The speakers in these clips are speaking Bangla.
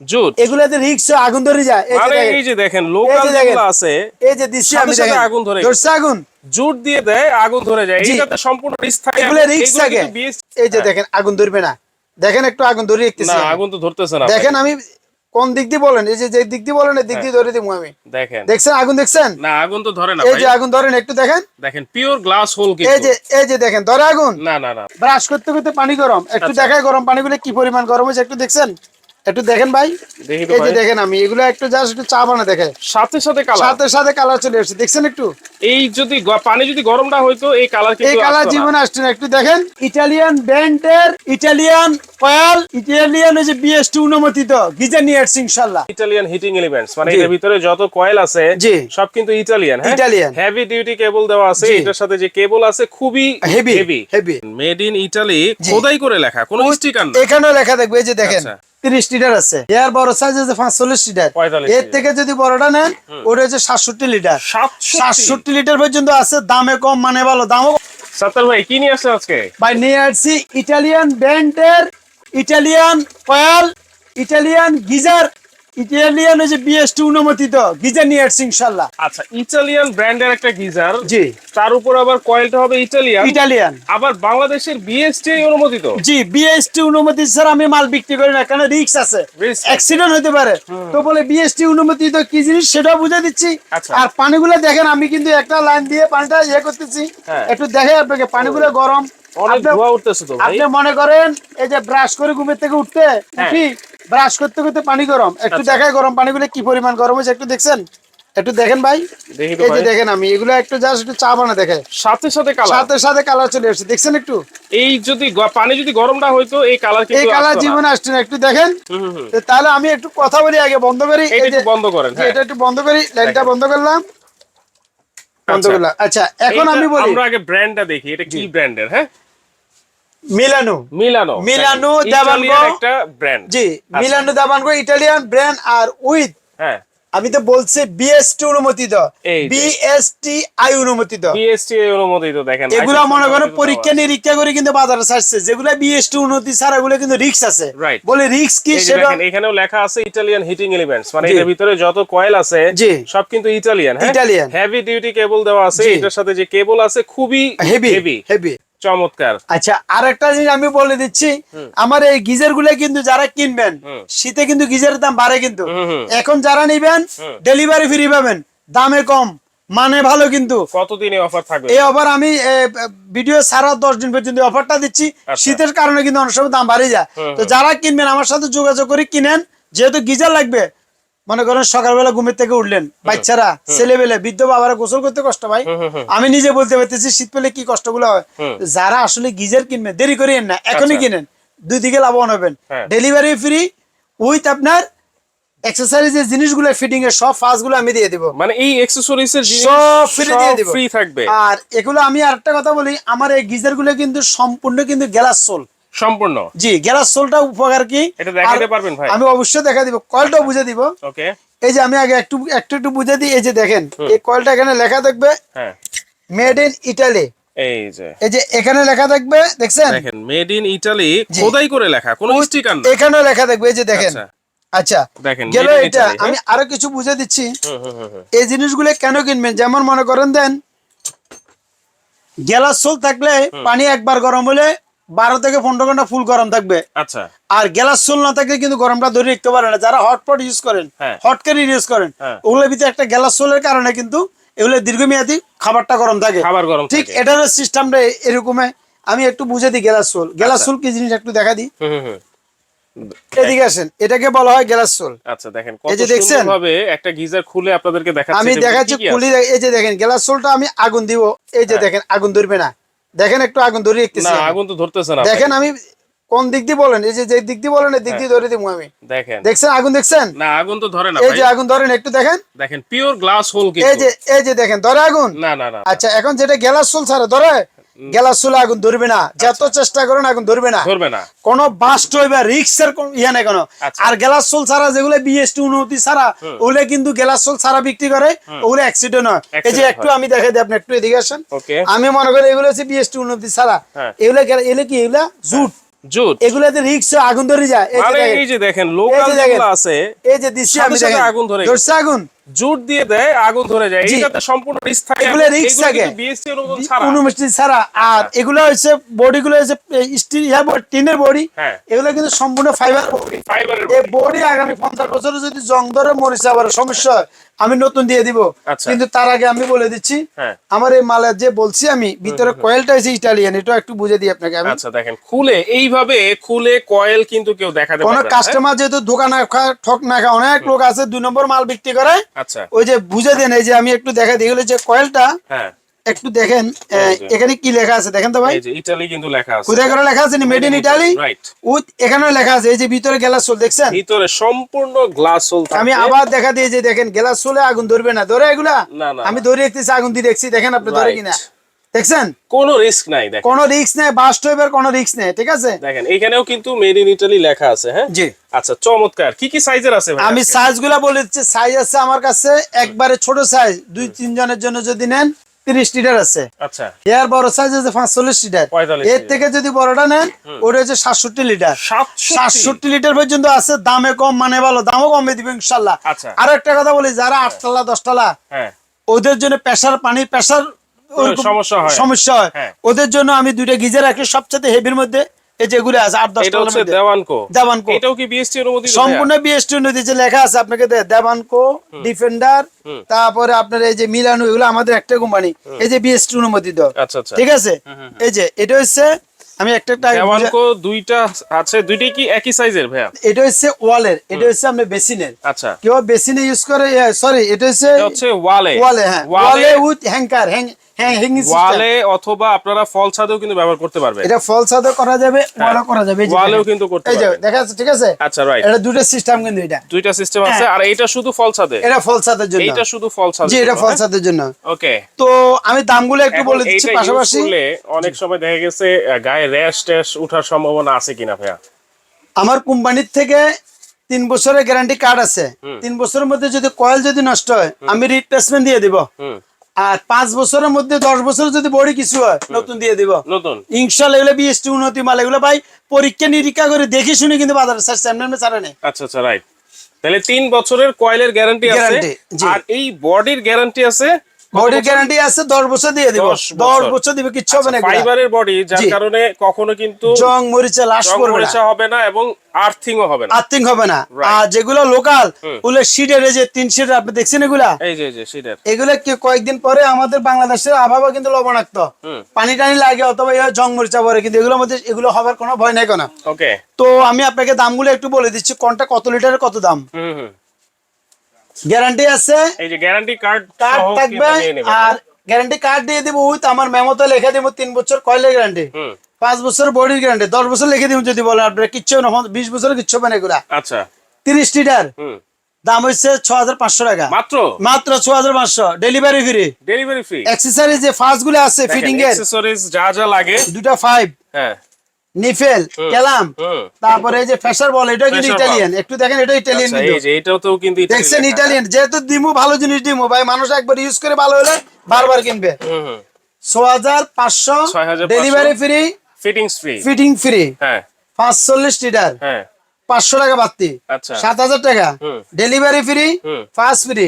জুট। এগুলাতে রিক্স আগুন ধরে যায় এই যে দেখেন, লোকাল যেগুলো আছে এই যে আমি দেখেন। আগুন ধরে ধরছে আগুন। জুট দিয়ে দেয় আগুন ধরে যায়। এইটাতে সম্পূর্ণ রিস্ক থাকে এগুলো রিক্স থাকে। এই যে হ্যাঁ। দেখেন আগুন ধরবে না। দেখেন একটু আগুন ধরে দেখতেছি না আগুন তো ধরতেছে না দেখেন আমি কোন দিক দিয়ে বলেন এই যে যে দিক দিয়ে বলেন এই দিক দিয়ে ধরে দিব আমি। দেখেন। দেখছেন আগুন দেখছেন? না আগুন তো ধরে না এই যে আগুন ধরেন একটু দেখেন। দেখেন পিওর গ্লাস হোল এই যে এই যে দেখেন ধরে আগুন। না না না। ব্রাশ করতে করতে পানি গরম। একটু আচ্ছা। দেখায় গরম পানিগুলো কি পরিমাণ গরম হয়েছে একটু দেখছেন? একটু দেখেন ভাই। এই যে দেখেন আমি এগুলো একটু জাস্ট একটু চা বানা দেখে সাথে সাথে কালার সাথে সাথে কালার চলে আসছে দেখছেন একটু? এই যদি পানি যদি গরম না হইতো এই কালার এই কালার জীবনে আসছে না। একটু দেখেন। ইটালিয়ান ব্র্যান্ডের ইটালিয়ান কয়াল ইটালিয়ান অনুমোদিত গিজার নিয়ে আসছে ইনশাল্লাহ। ইটালিয়ান হিটিং এলিমেন্টস মানে এর ভিতরে যত কয়েল আছে। সব কিন্তু ইটালিয়ান হ্যাঁ? Italian। হেভি ডিউটি কেবল দেওয়া আছে এটার সাথে যে কেবল আছে খুবই heavy heavy heavy made in Italy খোদাই করে লেখা কোনো স্টিকার না। এখানেও লেখা দেখবে এই যে দেখেন। আচ্ছা। তিরিশ লিটার আছে। এর বড় সাইজ আছে পাঁচচল্লিশ লিটার। এর থেকে যদি বড়টা নেন ওটা হচ্ছে সাতষট্টি লিটার। সাতষট্টি? লিটার পর্যন্ত আছে দামে কম মানে ভালো দামও সাত্তার ভাই কি নিয়ে আসছেন আজকে? ভাই নিয়ে আসছি ইটালিয়ান ব্যান্ডের Italian Kayal Italian geyser. Italian হচ্ছে অনুমোদিত গিজার নিয়ে আসছি আচ্ছা ইটালিয়ান ব্র্যান্ডের একটা গিজার। জি। তার উপর আবার কয়েলটা হবে ইটালিয়ান ইটালিয়ান আবার বাংলাদেশের অনুমোদিত? জি অনুমতি স্যার আমি মাল বিক্রি করি না আছে? অ্যাক্সিডেন্ট হতে পারে। তো বলে অনুমোদিত কি জিনিস সেটাও বুঝে দিচ্ছি। আচ্ছা। আর পানিগুলো দেখেন আমি কিন্তু একটা লাইন দিয়ে পানিটা ইয়ে করতেছি। হ্যাঁ। একটু দেখে আপনাকে পানিগুলো গরম। অনেক ধোয়া উঠতেছে তো আপনি মনে করেন এই যে ব্রাশ করে ঘুমের থেকে উঠতে হ্যাঁ। উঠি ব্রাশ করতে করতে পানি গরম। একটু আচ্ছা। দেখায় গরম পানিগুলো কি পরিমাণ গরম হয়েছে একটু দেখছেন? একটু দেখেন ভাই। এই যে দেখেন আমি এগুলো একটু জাস্ট একটু চা বানা দেখে। সাথে সাথে কালার সাথে সাথে কালার চলে আসছে দেখছেন একটু? এই যদি পানি যদি গরম না হইতো এই কালার কিন্তু এই কালার। জীবনে আসছে না একটু দেখেন। তাহলে আমি একটু কথা বলি আগে বন্ধ করি। এটা এই যে বন্ধ করেন হ্যাঁ। এটা একটু বন্ধ করি লাইনটা বন্ধ করলাম। বন্ধ আচ্ছা। করলাম। আচ্ছা এখন আমি বলি আমরা আগে ব্র্যান্ডটা দেখি এটা কি ব্র্যান্ডের হ্যাঁ? মিলানো। মিলানো। মিলানো। ইটালিয়ান একটা ব্র্যান্ড জি মিলানো দাবানগো ইটালিয়ান ব্র্যান্ড আর উইথ হ্যাঁ। আমি তো বলছি বিএসটি অনুমোদিত। বিএসটি আই অনুমোদিত। বিএসটি অনুমোদিত দেখেন। এগুলা license মনে অনুমোদিত পরীক্ষা নিরীক্ষা করে কিন্তু বাজারে ছাড়ছে। যেগুলা বিএসটি উন্নতি ছাড়া এগুলো কিন্তু রিক্স আছে। বলে রিক্স কি সেটা এখানেও লেখা আছে ইটালিয়ান হিটিং এলিমেন্টস মানে এর ভিতরে যত কয়েল আছে সব কিন্তু ইটালিয়ান হ্যাঁ? Italian। হেভি ডিউটি কেবল দেওয়া আছে। এটার সাথে যে কেবল আছে খুবই হেভি হেভি হেভি চমৎকার। আচ্ছা আর একটা জিনিস আমি বলে দিচ্ছি। আমার এই গিজারগুলো কিন্তু যারা কিনবেন শীতে কিন্তু গিজারের দাম বাড়ে কিন্তু। এখন যারা নিবেন ডেলিভারি ফ্রি পাবেন। দামে কম মানে ভালো কিন্তু। কতদিনে অফার থাকবে? এই অফার আমি ভিডিও সারা দশ দিন পর্যন্ত অফারটা দিচ্ছি। আচ্ছা। শীতের কারণে কিন্তু অনেক সময় দাম বাড়ে যায়। তো যারা কিনবেন আমার সাথে যোগাযোগ করে কিনেন। যেহেতু গিজার লাগবে মনে করেন সকালবেলা ঘুমের থেকে উঠলেন বাচ্চারা ছেলেবেলে বৃদ্ধ বাবারা গোসল করতে কষ্ট ভাই। আমি নিজে বলতে পারতেছি শীত পেলে কি কষ্টগুলো হয়? যারা আসলে গিজার কিনবেন দেরি করিয়েন না এখনই আচ্ছা। কিনেন। দুই দিকে লাভবান হবেন। ডেলিভারি ফ্রি উইথ আপনার এক্সারসাইজ যে জিনিসগুলো ফিটিং এর সব আমি দিয়ে দিব। মানে এই সব দিয়ে দিব। ফ্রি থাকবে। আর এগুলো আমি আরেকটা কথা বলি আমার এই গিজারগুলো কিন্তু সম্পূর্ণ কিন্তু গ্যালাস সোল সম্পূর্ণ? জি গ্যালাস সোলটা উপকার কি? এটা দেখাতে পারবেন ভাই? আমি অবশ্যই দেখা দিব কয়েলটাও বুঝে দিব। ওকে। এই যে আমি আগে একটু একটু একটু বুঝে দিই এই যে দেখেন এই কয়েলটা এখানে লেখা থাকবে হ্যাঁ। মেড ইন ইটালি এই যে। এই যে এখানে লেখা থাকবে দেখছেন? দেখেন মেড ইন ইটালি খোদাই করে লেখা কোনো স্টিকার না। এখানেও লেখা থাকবে এই যে দেখেন। আচ্ছা। আচ্ছা দেখেন, গেল এটা হ্যাঁ? আমি আরও কিছু বুঝে দিচ্ছি। হুম, হুম, হুম, হুম। এই জিনিসগুলো কেন কিনবেন? যেমন মনে করেন দেন গ্যালাস সোল থাকলে পানি একবার গরম হলে বারো থেকে পনেরো ঘণ্টা ফুল গরম থাকবে। আচ্ছা। আর গ্যালাস সোল না থাকলে কিন্তু গরমটা ধরে রাখতে পারে না। যারা হটপট ইউজ করেন হ্যাঁ। হট ক্যারি ইউজ করেন হ্যাঁ। ওগুলোর ভিতরে একটা গ্যালাস সোলের কারণে কিন্তু এগুলো দীর্ঘমেয়াদী খাবারটা গরম থাকে। খাবার গরম ঠিক এটার সিস্টেমটা এরকমে। আমি একটু বুঝে দিই গ্যালাস সোল গ্যালাস সোল কি জিনিস একটু দেখা দিই। এদিকে আসেন। এটাকে বলা হয় গ্যালাস সোল আচ্ছা দেখেন এই যে দেখছেন? সুন্দরভাবে একটা গিজার খুলে আপনাদেরকে দেখাচ্ছি আমি দেখাচ্ছি। খুলি এই যে দেখেন গ্যালাস সোলটা আমি আগুন দিব। এই যে হ্যাঁ। দেখেন আগুন ধরবে না। দেখেন একটু আগুন ধরে দেখতেছি না আগুন তো ধরতেছে না দেখেন আমি কোন দিক দিয়ে বলেন এই যে যে দিক দিয়ে বলেন এই দিক দিয়ে ধরে দিব আমি। দেখেন। দেখছেন আগুন দেখছেন? না আগুন তো ধরে না এই যে আগুন ধরেন একটু দেখেন। দেখেন পিওর গ্লাস হোল এই যে এই যে দেখেন ধরে আগুন? না না না। আচ্ছা এখন যেটা গ্লাস হোল ছাড়া ধরে আগুন ধরবে না। যত চেষ্টা করেন আগুন ধরবে না। ধরবে না। কোনো বাস্ট হইবা রিক্সের ইয়া নাই কোনো। আচ্ছা। আর ছাড়া যেগুলো বিএসটি উন্নতি ছাড়া ওগুলো কিন্তু ছাড়া বিক্রি করে ওগুলো অ্যাক্সিডেন্ট হয়। এই যে একটু আমি দেখাই দিই আপনি একটু এদিকে আসেন। আমি মনে করি এগুলো হচ্ছে বিএসটি উন্নতি ছাড়া। হ্যাঁ। এগুলো গেলা- এগুলো কি এগুলা জুট? জুট। এগুলাতে রিক্স আগুন ধরে যায়। এই যে দেখেন। লোকাল আছে এই যে দিচ্ছি আমি আগুন ধরে আগুন। জুট দিয়ে দেয় আগুন ধরে যায় জি। এটাতে সম্পূর্ণ রিস্ক থাকে এগুলো risk থাকে। বিএসসি অনুমোদন ছাড়া আর এগুলো হচ্ছে বডি গুলো হচ্ছে স্টিল ইয়া টিনের বডি হ্যাঁ। এগুলো কিন্তু সম্পূর্ণ ফাইবার বডি ফাইবারের এই বডি আগামী পঞ্চাশ বছরে যদি জং ধরে মরিচা আবার সমস্যা আমি নতুন দিয়ে দিব আচ্ছা। কিন্তু তার আগে আমি বলে দিচ্ছি হ্যাঁ। আমার এই মালের যে বলছি আমি ভিতরে কয়েলটা হচ্ছে ইটালিয়ান এটা একটু বুঝে দিই আপনাকে আমি আচ্ছা দেখেন খুলে এইভাবে খুলে কয়েল কিন্তু কেউ দেখাতে কোন পারবে কাস্টমার যেহেতু দোকান ঠক না অনেক লোক আছে দুই নম্বর মাল বিক্রি করে? আচ্ছা। ওই যে বুঝে দেন এই যে আমি একটু দেখা দিই যে কয়েলটা হ্যাঁ। একটু দেখেন। এখানে কি লেখা আছে দেখেন তো ভাই? ইটালি কিন্তু লেখা আছে। কোথায় করে লেখা আছে? Made in Italy right with এখানেও লেখা আছে এই যে ভিতরে গ্লাস সোল দেখছেন? ভিতরে সম্পূর্ণ গ্লাস হোল আমি আবার দেখা দিয়ে যে দেখেন গ্লাস সোলে আগুন ধরবে না। ধরে এগুলা? না, না, আমি ধরে দেখতেছি আগুন দিয়ে দেখছি দেখেন আপনি ধরে কিনা। দেখছেন? কোনো রিস্ক নাই দেখেন। কোনো রিস্ক নেই হইবার কোনো রিস্ক নেই ঠিক আছে? দেখেন এখানেও কিন্তু মেড ইন ইটালি লেখা আছে হ্যাঁ? জি। আচ্ছা চমৎকার। কি কি সাইজের আছে ভাই আমি আজকে? সাইজগুলা বলে দিচ্ছি। সাইজ আছে আমার কাছে একবারে ছোট সাইজ দুই তিন জনের জন্য যদি নেন তিরিশ লিটার আছে। আচ্ছা। এর বড় সাইজ আছে পাঁচচল্লিশ লিটার এর থেকে যদি বড়টা নেন ওটা হচ্ছে সাতষট্টি লিটার 67 সাতষট্টি লিটার পর্যন্ত আছে দামে কম মানে ভালো দামও কমে দিবে ইনশাল্লাহ। আচ্ছা। আর একটা কথা বলি যারা আটতলা দশতলা হ্যাঁ। ওদের জন্য প্রেসার পানি প্রেসার সমস্যা হয়। সমস্যা হয়। হ্যাঁ। ওদের জন্য আমি দুইটা গিজার রাখি সবচেয়ে হেভির মধ্যে এই যেগুলো আছে আট দশ এটা হচ্ছে দেওয়ানকো। দেওয়ানকো। এটাও কি বিএসটি অনুমোদিত? সম্পূর্ণ বিএসটি নদী যে লেখা আছে আপনাকে দে- ডিফেন্ডার তারপরে আপনার এই যে মিলানো এগুলো আমাদের একটা কোম্পানি। এই যে বিএসটি অনুমোদিত। ভাইয়া? আচ্ছা আচ্ছা। ঠিক আছে? এই যে এটা হচ্ছে আমি একটা দেওয়ানকো দুইটা আছে দুইটাই কি একই সাইজের ভাইয়া? এটা হচ্ছে ওয়ালের এটা হচ্ছে আপনার বেসিনের। আচ্ছা। কেউ বেসিনে ইউজ করে সরি এটা হচ্ছে হচ্ছে ওয়ালে। ওয়ালে হ্যাঁ। ওয়ালে উইথ হ্যাঙ্কার হ্যাং সিস্টেম ওয়ালে অথবা আপনারা ফল ছাদেও কিন্তু ব্যবহার করতে পারবেন। এটা ফল সাদা করা যাবে ওয়ালে করা যাবে ওয়ালেও কিন্তু করতে এই যে পারবেন। দেখা যাচ্ছে ঠিক আছে? আচ্ছা রাইট এটা দুটো সিস্টেম কিন্তু এটা। দুইটা সিস্টেম আছে আর এটা শুধু ফল ছাদে এটা ফল সাদের জন্য। এইটা শুধু ফল ছাদে জি এটা ফল সাদের জন্য। ওকে তো আমি দামগুলো একটু বলে দিচ্ছি পাশাপাশি। অনেক সময় দেখা গেছে গায়ে র্যাশ ট্যাশ ওঠার সম্ভাবনা আছে কিনা ভাইয়া? আমার কোম্পানির থেকে তিন বছরের গ্যারান্টি কার্ড আছে। তিন বছরের মধ্যে যদি কয়েল যদি নষ্ট হয় আমি রিপ্লেসমেন্ট দিয়ে দিব। আর পাঁচ বছরের মধ্যে দশ বছর যদি বড়ি কিছু হয় নতুন দিয়ে দিব। নতুন। ইনশাল এগুলো বিএসটি উন্নতি মাল। এগুলো ভাই পরীক্ষা নিরীক্ষা করে দেখে শুনে কিন্তু বাজারে স্যার সামনে ছাড়া নেই। আচ্ছা আচ্ছা রাইট তাহলে তিন বছরের কয়েলের গ্যারান্টি আছে। আর এই বডির গ্যারান্টি আছে বডির গ্যারান্টি আছে দশ বছর দিয়ে দিব। দশ বছর। দিবে কিচ্ছু হবে না। ফাইবারের বডি যার কারণে কখনো কিন্তু জং মরিচা লাশ করবে না। মরিচা হবে না এবং আর্থিংও হবে না। আর্থিং হবে না। আর যেগুলো লোকাল ওগুলো এই যে তিন সিট আপনি দেখছেন এগুলা? এই যে যে সেটার এগুলো কি কয়েকদিন পরে আমাদের বাংলাদেশের আবহাওয়া কিন্তু লবণাক্ত। পানি টানি লাগে অথবা জং মরিচা পরে কিন্তু এগুলোর মধ্যে এগুলো হবার কোনো ভয় নাই কোনো? ওকে তো আমি আপনাকে দামগুলো একটু বলে দিচ্ছি কোনটা কত লিটারের কত দাম? হুম হুম। গ্যারান্টি আছে? এই যে গ্যারান্টি কার্ড কার্ড থাকবে আর গ্যারান্টি কার্ড দিয়ে দিব উইথ আমার মেমোতে লিখে দিব তিন বছর কয়লের গ্যারান্টি। হুম। পাঁচ বছর বডির গ্যারান্টি দশ বছর লিখে দিব যদি বলেন আপনারা কিচ্ছু না বিশ বছর কিচ্ছু হবে না এগুলা। আচ্ছা। তিরিশ লিটার। হুম। দাম হচ্ছে ছ হাজার পাঁচশো টাকা। মাত্র? মাত্র ছ হাজার পাঁচশো। Delivery free delivery free accessories যে ফার্স্টগুলো আছে ফিটিং এর। অ্যাকসেসরিজ যা যা লাগে। দুটা ফাইভ হ্যাঁ। নিফেল কেলাম। তারপরে এই যে ফ্রেশার বল এটা কিন্তু ইটালিয়ান একটু দেখেন এটা ইটালিয়ান কিন্তু এই যে এটাও তো কিন্তু দেখছেন ইটালিয়ান যেহেতু দিমু ভালো জিনিস দিমু। ভাই মানুষ একবার ইউজ করে ভালো হলে বারবার কিনবে। ছ হাজার পাঁচশো delivery free fittings free fitting free হ্যাঁ। পাঁচচল্লিশ লিটার হ্যাঁ। পাঁচশো টাকা বাড়তি। আচ্ছা। সাত হাজার টাকা। Delivery free. ফার্স্ট ফ্রি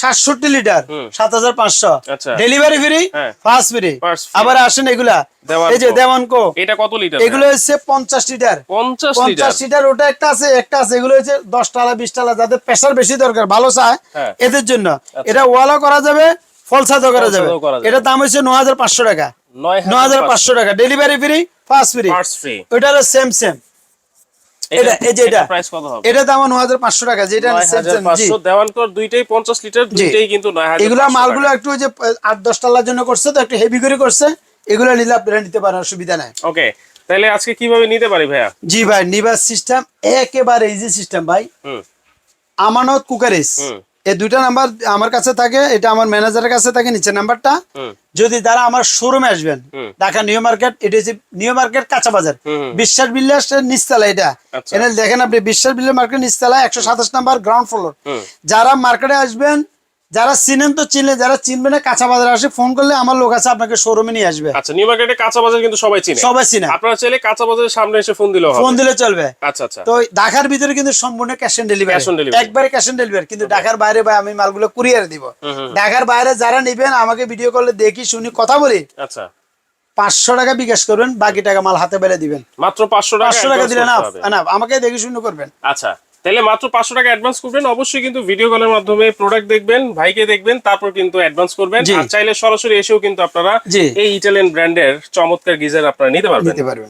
সাতষট্টি লিটার সাত হাজার পাঁচশো। আচ্ছা। Delivery free. ফার্স্ট ফ্রি আবার আসেন এগুলা। এই যে দেওয়ানকো এটা কত লিটার এগুলো হচ্ছে পঞ্চাশ লিটার পঞ্চাশ লিটার ওটা একটা আছে একটা আছে। এগুলো হচ্ছে দশ টালা বিশ টালা যাদের প্রেশার বেশি দরকার ভালো চায় হ্যাঁ। এদের জন্য। এটা ওয়ালা করা যাবে ফলসাদও করা যাবে। ফলসাদও করা যাবে। এটার দাম হচ্ছে ন হাজার পাঁচশো টাকা। নয় হাজার পাঁচশো। টাকা। Delivery free first free free ওইটা হলো সেম সেম এটা এই যে এটা প্রাইস কত হবে? এটা দাম ন হাজার পাঁচশো টাকা যেটা জি। দুইটাই পঞ্চাশ লিটার দুইটাই কিন্তু এগুলা মালগুলো একটু ওই যে টালার জন্য করছে তো একটু হেভি করে করছে এগুলো নিলে আপনারা নিতে অসুবিধা নাই। ওকে তাহলে আজকে কীভাবে নিতে পারি ভাইয়া? জি ভাই সিস্টেম একেবারে ইজি সিস্টেম ভাই। আমানত কুকারিস। এই দুইটা নাম্বার আমার কাছে থাকে এটা আমার ম্যানেজারের কাছে থাকে নিচে নাম্বারটা যদি তারা আমার শোরুমে আসবেন। ঢাকা নিউ মার্কেট এটা হচ্ছে নিউ মার্কেট কাঁচা বাজার। বিশ্বাস বিল্লাস নিচতলা এটা আচ্ছা। এনে দেখেন আপনি বিশ্বাস বিল্লাস মার্কেট নিচতলা একশো সাতাশ নাম্বার গ্রাউন্ড ফ্লোর যারা মার্কেটে আসবেন যারা চিনেন তো চিনলে যারা চিনবে না কাঁচা বাজারে আসে ফোন করলে আমার লোক আছে আপনাকে শোরুমে নিয়ে আসবে। আচ্ছা নিউ মার্কেটে কাঁচা বাজার কিন্তু সবাই চিনে। সবাই চিনে। আপনারা চাইলে কাঁচা বাজারের সামনে এসে ফোন দিলেও হবে। ফোন দিলে চলবে। আচ্ছা আচ্ছা। তো ঢাকার ভিতরে কিন্তু সম্পূর্ণ cash on delivery Cash on delivery। একবারে ক্যাশ অন ডেলিভারি কিন্তু ঢাকার বাইরে ভাই আমি মালগুলো কুরিয়ারে দিব। ঢাকার বাইরে যারা নেবেন আমাকে ভিডিও কলে দেখি শুনি কথা বলি আচ্ছা। পাঁচশো টাকা বিকাশ করবেন বাকি টাকা মাল হাতে বেলে দিবেন। মাত্র পাঁচশো টাকা পাঁচশো টাকা দিলে না না আমাকে দেখে শুনে করবেন। আচ্ছা। তাহলে মাত্র পাঁচশো টাকা অ্যাডভান্স করবেন। অবশ্যই কিন্তু ভিডিও কলের মাধ্যমে প্রোডাক্ট দেখবেন ভাইকে দেখবেন তারপর কিন্তু অ্যাডভান্স করবেন। আর চাইলে সরাসরি এসেও কিন্তু আপনারা এই ইটালিয়ান ব্র্যান্ডের চমৎকার গিজার আপনারা নিতে পারবেন।